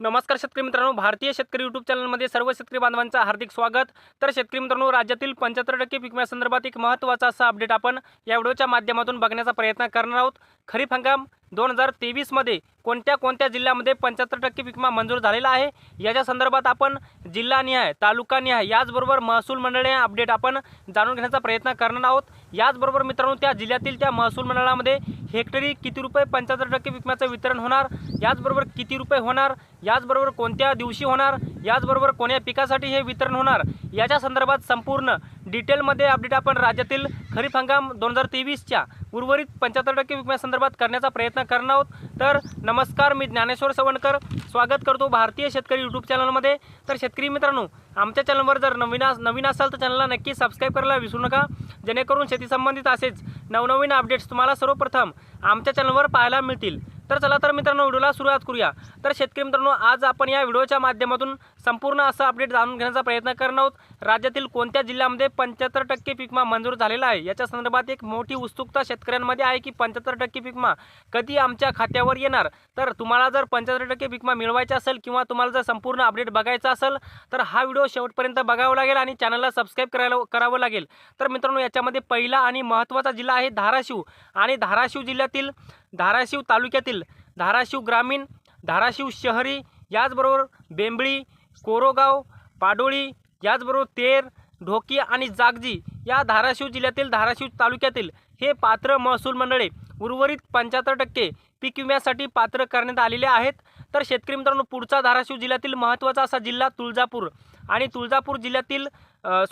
नमस्कार शेतकरी मित्रांनो भारतीय शेतकरी युट्यूब चॅनलमध्ये सर्व शेतकरी बांधवांचं हार्दिक स्वागत. तर शेतकरी मित्रांनो राज्यातील पंच्याहत्तर टक्के पीक एक महत्त्वाचा असा अपडेट आपण या व्हिडिओच्या माध्यमातून बघण्याचा प्रयत्न करणार आहोत. खरीप हंगाम दोन हजार तेवीसमध्ये कोणत्या कोणत्या जिल्ह्यामध्ये पंच्याहत्तर टक्के विमा मंजूर झालेला आहे? याच्या संदर्भात आपण जिल्हानिहाय तालुकानिहाय याचबरोबर महसूल मंडळ अपडेट आपण जाणून घेण्याचा प्रयत्न करणार आहोत. याचबरोबर मित्रांनो त्या जिल्ह्यातील त्या महसूल मंडळामध्ये हेक्टरी किती रुपये पंच्याहत्तर टक्के पीक वितरण होणार? याचबरोबर किती रुपये होणार? याचबरोबर कोणत्या दिवशी होणार? याचबरोबर कोण्या पिकासाठी हे वितरण होणार? याच्या संदर्भात संपूर्ण डिटेलमध्ये अपडेट आपण राज्यातील खरीप हंगाम दोन हजार तेवीसच्या उर्वरित पंच्याहत्तर टक्के विकण्यासंदर्भात करण्याचा प्रयत्न करणार आहोत. तर नमस्कार मी ज्ञानेश्वर सवणकर. स्वागत करतो भारतीय शेतकरी यूट्यूब चॅनलमध्ये. तर शेतकरी मित्रांनो आमच्या चॅनलवर जर नवीन नवीन असाल तर चॅनलला नक्की सबस्क्राईब करायला विसरू नका. जेणेकरून शेतीसंबंधित असेच नवनवीन अपडेट्स तुम्हाला सर्वप्रथम आमच्या चॅनलवर पाहायला मिळतील. तर चला तर मित्रांनो व्हिडिओला सुरुवात करूया. तर शेतकरी मित्रांनो आज आपण या व्हिडिओच्या माध्यमातून संपूर्ण असं अपडेट जाणून घेण्याचा प्रयत्न करणार आहोत. राज्यातील कोणत्या जिल्ह्यामध्ये पंच्याहत्तर टक्के पिकमा मंजूर झालेला आहे? याच्या संदर्भात एक मोठी उत्सुकता शेतकऱ्यांमध्ये आहे की पंच्याहत्तर टक्के पिकमा कधी आमच्या खात्यावर येणार? तर तुम्हाला जर पंच्याहत्तर टक्के पिकमा मिळवायचा असेल किंवा तुम्हाला जर संपूर्ण अपडेट बघायचा असेल तर हा व्हिडिओ शेवटपर्यंत बघावा लागेल आणि चॅनलला सबस्क्राईब करायला करावं लागेल. तर मित्रांनो याच्यामध्ये पहिला आणि महत्त्वाचा जिल्हा आहे धाराशिव. आणि धाराशिव जिल्ह्यातील धाराशिव तालुक्यातील धाराशिव ग्रामीण धाराशिव शहरी याचबरोबर बेंबळी कोरोगाव पाडोळी याचबरोबर तेर ढोकी आणि जागजी या धाराशिव जिल्ह्यातील धाराशिव तालुक्यातील हे पात्र महसूल मंडळे उर्वरित पंच्याहत्तर टक्के पीक विम्यासाठी पात्र करण्यात आलेले आहेत. तर शेतकरी मित्रांनो पुढचा धाराशिव जिल्ह्यातील महत्त्वाचा असा जिल्हा तुळजापूर आणि तुळजापूर जिल्ह्यातील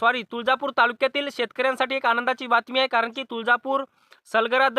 सॉरी तुळजापूर तालुक्यातील शेतकऱ्यांसाठी एक आनंदाची बातमी आहे. कारण की तुळजापूर सलगराद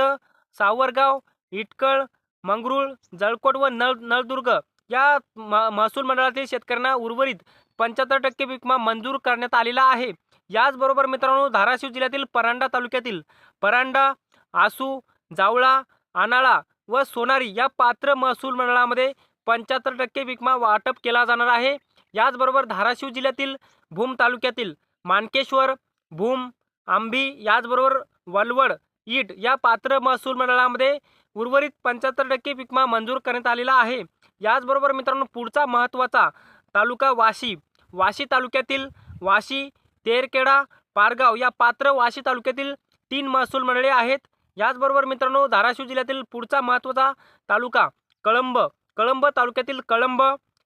सावरगाव इटकळ मंगरुळ जळकोट व नळ नळदुर्ग या म महसूल मंडळातील शेतकऱ्यांना उर्वरित पंच्याहत्तर टक्के विमा मंजूर करण्यात आलेला आहे. याचबरोबर मित्रांनो धाराशिव जिल्ह्यातील परांडा तालुक्यातील परांडा आसू जावळा आनाळा व सोनारी या पात्र महसूल मंडळामध्ये पंच्याहत्तर टक्के विकमा वाटप केला जाणार आहे. याचबरोबर धाराशिव जिल्ह्यातील भूम तालुक्यातील मानकेश्वर भूम आंबी याचबरोबर वलवड ईट या पात्र महसूल मंडळामध्ये उर्वरित पंच्याहत्तर टक्के विकमा मंजूर करण्यात आलेला आहे. याचबरोबर मित्रांनो पुढचा महत्त्वाचा तालुका वाशी. वाशी तालुक्यातील वाशी तेरखेडा पारगाव या पात्र वाशी तालुक्यातील तीन महसूल मंडळे आहेत. याचबरोबर मित्रांनो धाराशिव जिल्ह्यातील पुढचा महत्त्वाचा तालुका कळंब. कळंब तालुक्यातील कळंब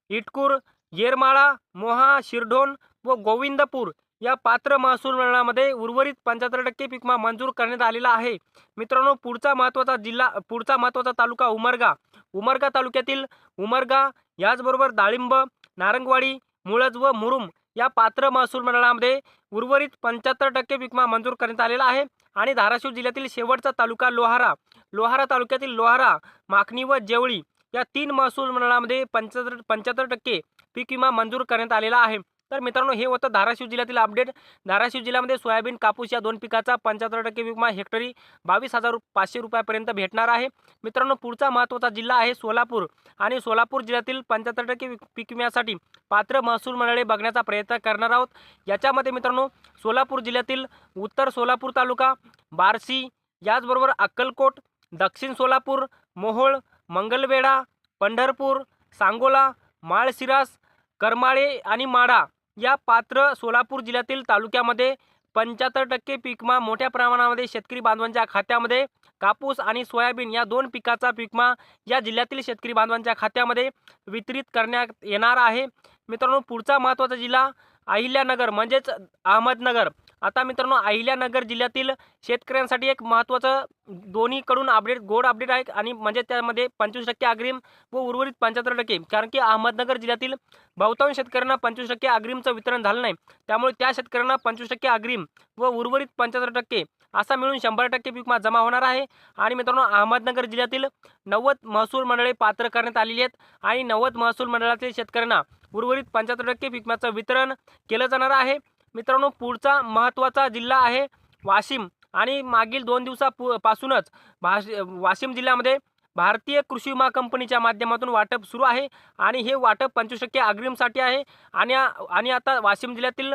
इटकूर येरमाळा मोहा शिरढोण व गोविंदपूर या पात्र महसूल मंडळामध्ये उर्वरित पंच्याहत्तर टक्के पिकमा मंजूर करण्यात आलेला आहे. मित्रांनो पुढचा महत्त्वाचा जिल्हा पुढचा महत्त्वाचा तालुका उमरगा. उमरगा तालुक्यातील उमरगा याचबरोबर डाळिंब नारंगवाडी मुळज व मुरुम या पात्र महसूल मंडळामध्ये उर्वरित पंच्याहत्तर टक्के पीक मंजूर करण्यात आलेला आहे आणि धाराशिव जिल्ह्यातील शेवटचा तालुका लोहारा. लोहारा तालुक्यातील लोहारा माखणी व जेवळी या तीन महसूल मंडळामध्ये पंच्याहत्तर पंच्याहत्तर टक्के पीक विमा मंजूर करण्यात आलेला आहे. तर मित्रांनो हे होतं धाराशिव जिल्ह्यातील अपडेट धाराशिव जिल्ह्यामध्ये सोयाबीन कापूस या दोन पिकाचा पंच्याहत्तर टक्के विमा हेक्टरी बावीस हजार पाचशे रुपयापर्यंत भेटणार आहे. मित्रांनो पुढचा महत्त्वाचा जिल्हा आहे सोलापूर आणि सोलापूर जिल्ह्यातील पंच्याहत्तर टक्के पीक विम्यासाठी पात्र महसूल मंडळे बघण्याचा प्रयत्न करणार आहोत. याच्यामध्ये मित्रांनो सोलापूर जिल्ह्यातील उत्तर सोलापूर तालुका बार्शी याचबरोबर अक्कलकोट दक्षिण सोलापूर मोहोळ मंगलवेढा पंढरपूर सांगोला माळशिरास करमाळे आणि माडा या पात्र सोलापूर जिल्ह्यातील तालुक्यामध्ये पंच्याहत्तर टक्के पीकमा मोठ्या प्रमाणामध्ये शेतकरी बांधवांच्या खात्यामध्ये कापूस आणि सोयाबीन या दोन पिकाचा पीकमा या जिल्ह्यातील शेतकरी बांधवांच्या खात्यामध्ये वितरित करण्यात येणार आहे. मित्रांनो पुढचा महत्त्वाचा जिल्हा अहिल्यानगर म्हणजेच अहमदनगर. आता मित्रांनो अहिल्यानगर जिल्ह्यातील शेतकऱ्यांसाठी एक महत्त्वाचं दोन्हीकडून अपडेट गोड अपडेट आहे आणि म्हणजे त्यामध्ये पंचवीस टक्के अग्रिम व उर्वरित पंच्याहत्तर टक्के. कारण की अहमदनगर जिल्ह्यातील बहुतांश शेतकऱ्यांना पंचवीस टक्के अग्रिमचं वितरण झालं नाही. त्यामुळे त्या शेतकऱ्यांना पंचवीस टक्के अग्रिम व उर्वरित पंच्याहत्तर टक्के असा मिळून शंभर टक्के पीक जमा होणार आहे. आणि मित्रांनो अहमदनगर जिल्ह्यातील नव्वद महसूल मंडळे पात्र करण्यात आलेली आहेत आणि नव्वद महसूल मंडळातील शेतकऱ्यांना उर्वरित पंच्याहत्तर टक्के पीक वितरण केलं जाणार आहे. मित्रांनो पुढचा महत्त्वाचा जिल्हा आहे वाशिम. आणि मागील दोन दिवसा पासूनच भाष वाशिम जिल्ह्यामध्ये भारतीय कृषी विमा कंपनीच्या माध्यमातून वाटप सुरू आहे. आणि हे वाटप पंचवीस टक्के अग्रिमसाठी आहे. आणि आणि आता वाशिम जिल्ह्यातील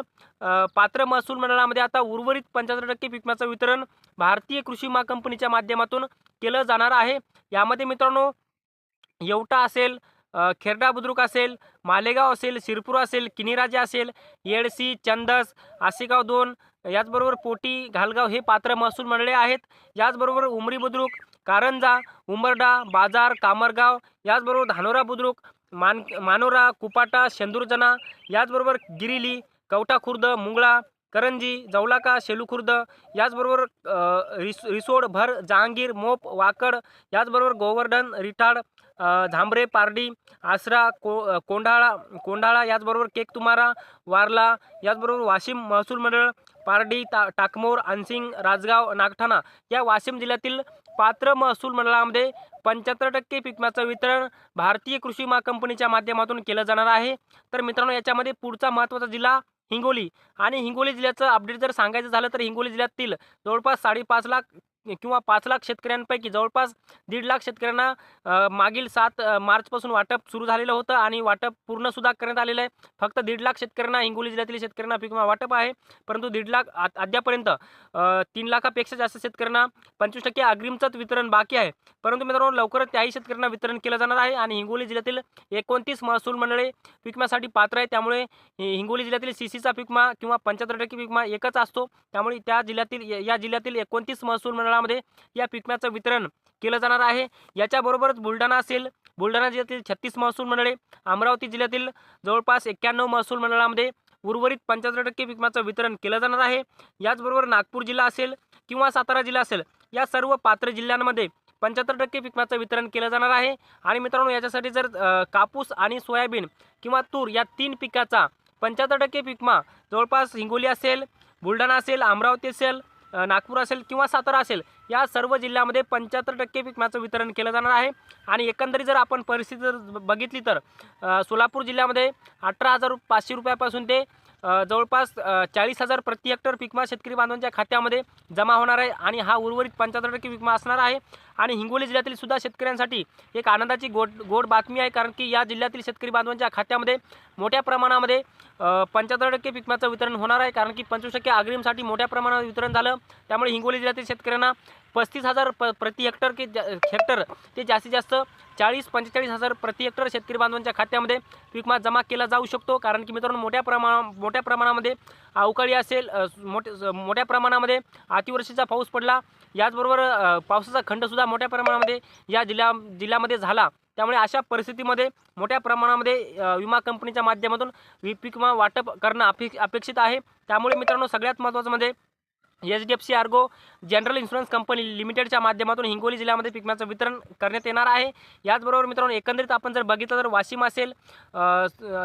पात्र महसूल मंडळामध्ये आता उर्वरित पंच्याहत्तर टक्के पिकण्याचं वितरण भारतीय कृषी विमा कंपनीच्या माध्यमातून केलं जाणार आहे. यामध्ये मित्रांनो येवटा असेल खेरडा बुद्रुक असेल मालेगाव असेल शिरपूर असेल किनीराजा असेल येडसी चंदस आसेगाव दोन याचबरोबर पोटी घालगाव हे पात्र महसूल मंडळे आहेत. याचबरोबर उमरी बुद्रुक कारंजा उंबरडा बाजार कामरगाव याचबरोबर धानोरा बुद्रुक मान मानोरा कुपाटा शेंदूरजना याचबरोबर गिरिली कवटा खुर्द मुंगळा करंजी जवलाका शेलूखुर्द याचबरोबर रिस रिसोड भर जहांगीर मोप वाकड याचबरोबर गोवर्धन रिठाड धांबरे झांबरे पारडी आसरा को कोंढाळा कोंढाळा याचबरोबर केक तुमारा वारला. याचबरोबर वाशिम महसूल मंडळ पारडी ता टाकमोर अनसिंग राजगाव नागठाणा या वाशिम जिल्ह्यातील पात्र महसूल मंडळामध्ये पंच्याहत्तर टक्के पिकम्याचं वितरण भारतीय कृषी विमा कंपनीच्या माध्यमातून केलं जाणार आहे. तर मित्रांनो याच्यामध्ये पुढचा महत्त्वाचा जिल्हा हिंगोली. आणि हिंगोली जिल्ह्याचं अपडेट जर सांगायचं झालं तर हिंगोली जिल्ह्यातील जवळपास साडेपाच लाख किंवा पाच लाख शेतकऱ्यांपैकी जवळपास दीड लाख शेतकऱ्यांना मागील सात मार्चपासून वाटप सुरू झालेलं होतं आणि वाटप पूर्णसुद्धा करण्यात आलेलं आहे. फक्त दीड लाख शेतकऱ्यांना हिंगोली जिल्ह्यातील शेतकऱ्यांना पीक विमा वाटप आहे. परंतु दीड लाख अद्यापर्यंत तीन लाखापेक्षा जास्त शेतकऱ्यांना पंचवीस टक्के अग्रिमचंच वितरण बाकी आहे. परंतु मित्रांनो लवकरच त्याही शेतकऱ्यांना वितरण केलं जाणार आहे आणि हिंगोली जिल्ह्यातील एकोणतीस महसूल मंडळे पीक विम्यासाठी पात्र आहे त्यामुळे हिंगोली जिल्ह्यातील सी सीचा पीक विमा किंवा पंच्याहत्तर टक्के पीक विमा एकच असतो. त्यामुळे त्या जिल्ह्यातील या- जिल्ह्यातील एकोणतीस महसूल मंडळ मंडळामध्ये या पीक वितरण केलं जाणार आहे. याच्याबरोबरच बुलढाणा असेल बुलढाणा जिल्ह्यातील छत्तीस महसूल मंडळे अमरावती जिल्ह्यातील जवळपास एक्क्याण्णव महसूल मंडळामध्ये उर्वरित पंच्याहत्तर टक्के पिकमाचं वितरण केलं जाणार आहे. याचबरोबर नागपूर जिल्हा असेल किंवा सातारा जिल्हा असेल या सर्व पात्र जिल्ह्यांमध्ये पंच्याहत्तर टक्के पीक वितरण केलं जाणार आहे. आणि मित्रांनो याच्यासाठी जर कापूस आणि सोयाबीन किंवा तूर या तीन पिकाचा पंच्याहत्तर टक्के पिकमा जवळपास हिंगोली असेल बुलढाणा असेल अमरावती असेल नागपूर असेल किंवा सातारा असेल या सर्व जिल्ह्यामध्ये पंच्याहत्तर टक्के पीक वितरण केलं जाणार आहे. आणि एकंदरीत जर आपण परिस्थिती जर बघितली तर सोलापूर जिल्ह्यामध्ये अठरा हजार पाचशे रुपयापासून ते जवळपास चाळीस हजार प्रति हेक्टर पिकमा शेतकरी बांधवांच्या खात्यामध्ये जमा होणार आहे आणि हा उर्वरित पंच्याहत्तर टक्के विकमा असणार आहे. आणि हिंगोली जिल्ह्यातील सुद्धा शेतकऱ्यांसाठी एक आनंदाची गोड गोड बातमी आहे कारण की या जिल्ह्यातील शेतकरी बांधवांच्या खात्यामध्ये मोठ्या प्रमाणामध्ये पंच्याहत्तर टक्के पिकमाचं वितरण होणार आहे कारण की पंचवीस टक्के अग्रिमसाठी मोठ्या प्रमाणात वितरण झालं. त्यामुळे हिंगोली जिल्ह्यातील शेतकऱ्यांना पस्तीस हजार प प्रति हेक्टर की जा- हेक्टर ते जास्तीत जास्त चाळीस पंचेचाळीस हजार प्रति हेक्टर शेतकरी बांधवांच्या खात्यामध्ये पीकमा विमा जमा केला जाऊ शकतो. कारण की मित्रांनो मोठ्या प्रमाणा मोठ्या प्रमाणामध्ये अवकाळी असेल मोठ्या मोठे मोठ्या प्रमाणामध्ये अतिवृष्टीचा पाऊस पडला. याचबरोबर पावसाचा खंडसुद्धा मोठ्या प्रमाणामध्ये या जिल्ह्या जिल्ह्यामध्ये झाला. त्यामुळे अशा परिस्थितीमध्ये मोठ्या प्रमाणामध्ये विमा कंपनीच्या माध्यमातून वि पीक विमा वाटप करणं अपेक्ष अपेक्षित आहे. त्यामुळे मित्रांनो सगळ्यात महत्त्वाचं म्हणजे H D F C Ergo general insurance company लिमिटेडच्या माध्यमातून हिंगोली जिल्ह्यामध्ये पिकण्याचं वितरण करण्यात येणार आहे. याचबरोबर मित्रांनो एकंदरीत आपण जर बघितलं तर वाशिम असेल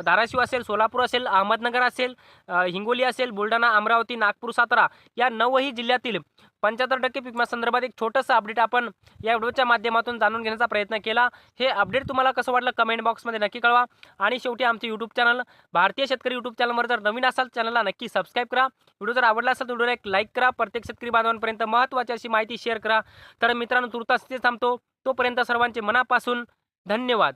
धाराशिव असेल सोलापूर असेल अहमदनगर असेल हिंगोली असेल बुलढाणा अमरावती नागपूर सातारा या नऊही जिल्ह्यातील पंच्याहत्तर टक्के पीक संदर्भात एक छोटंसं अपडेट आपण या व्हिडिओच्या माध्यमातून जाणून घेण्याचा प्रयत्न केला. हे अपडेट तुम्हाला कसं वाटलं कमेंट बॉक्समध्ये नक्की कळवा. आणि शेवटी आमचे यूट्यूब चॅनल भारतीय शेतकरी यूट्यूब चॅनलवर जर नवीन असाल चॅनलला नक्की सबस्क्राईब करा. व्हिडिओ जर आवडला असेल तर व्हिडिओला एक लाईक करा. प्रत्येक शेतकरी बांधवांपर्यंत महत्त्वाची अशी माहिती शेअर करा. तर मित्रांनो तुर्तास ते थांबतो. तोपर्यंत सर्वांचे मनापासून धन्यवाद.